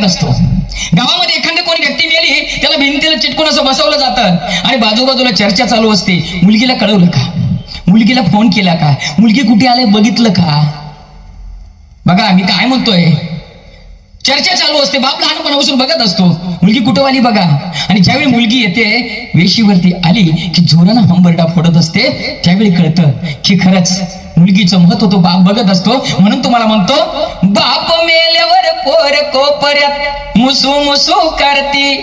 बघत असतो. गावामध्ये एखादी कोणी व्यक्ती मेली त्याला भिंतीला चिटकून असं बसवलं जातं. आणि बाजूबाजूला चर्चा चालू असते. मुलगीला कळवलं का? मुलगीला फोन केला का? मुलगी कुठे आले बघितलं का? बघा मी काय म्हणतोय? चर्चा चालू असते. बाप लहानपणापासून बघत असतो. मुलगी कुठं आली बघा. आणि ज्यावेळी मुलगी येते वेशीवरती आली की जोरानं हंबरडा फोडत असते त्यावेळी कळतं की खरंच मुलगीचं महत्त्व तो बाप बघत असतो. म्हणून तुम्हाला म्हणतो बाप पोर कोपऱ्यात मुसू मुसू करती.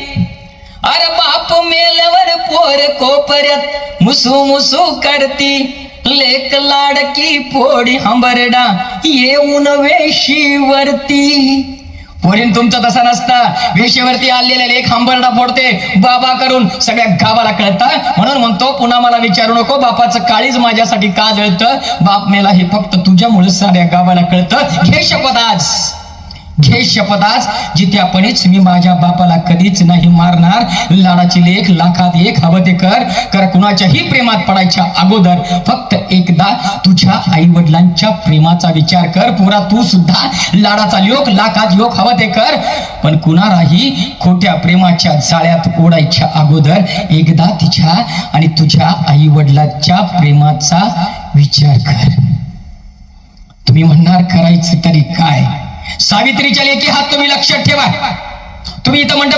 अरे बाप मेल्यावर पोर कोपऱ्यात मुसू मुसू करती. लेक लाडकी पोडी हंबरडा येऊन वेशीवरती. पोरीन तुमचा तसा नसता. वेशीवरती आलेले लेख हंबरडा फोडते. बाबा करून सगळ्या गावाला कळतं. म्हणून म्हणतो पुन्हा मला विचारू नको. बापाचं काळीज माझ्यासाठी का जळतं? बाप मेला हे फक्त तुझ्यामुळे साऱ्या गावाला कळतं. घे शपथ आज. घे शपदास जित्यापणीच मी माझ्या बापाला कधीच नाही मारणार. लाडाची लेख लाखात एक हवं ते कर. कर कुणाच्याही प्रेमात पडायच्या अगोदर फक्त एकदा तुझ्या आई वडिलांच्या प्रेमाचा विचार कर. पुरा तू सुद्धा लाडाचा योग लाखात योग हवं ते कर. पण कुणालाही खोट्या प्रेमाच्या जाळ्यात ओढायच्या अगोदर एकदा तिच्या आणि तुझ्या आई वडिलांच्या प्रेमाचा विचार कर. तुम्ही म्हणणार करायचं तरी काय? सावित्रीच्या लेखी हात तुम्ही लक्षात ठेवा. तुम्ही इथं म्हणता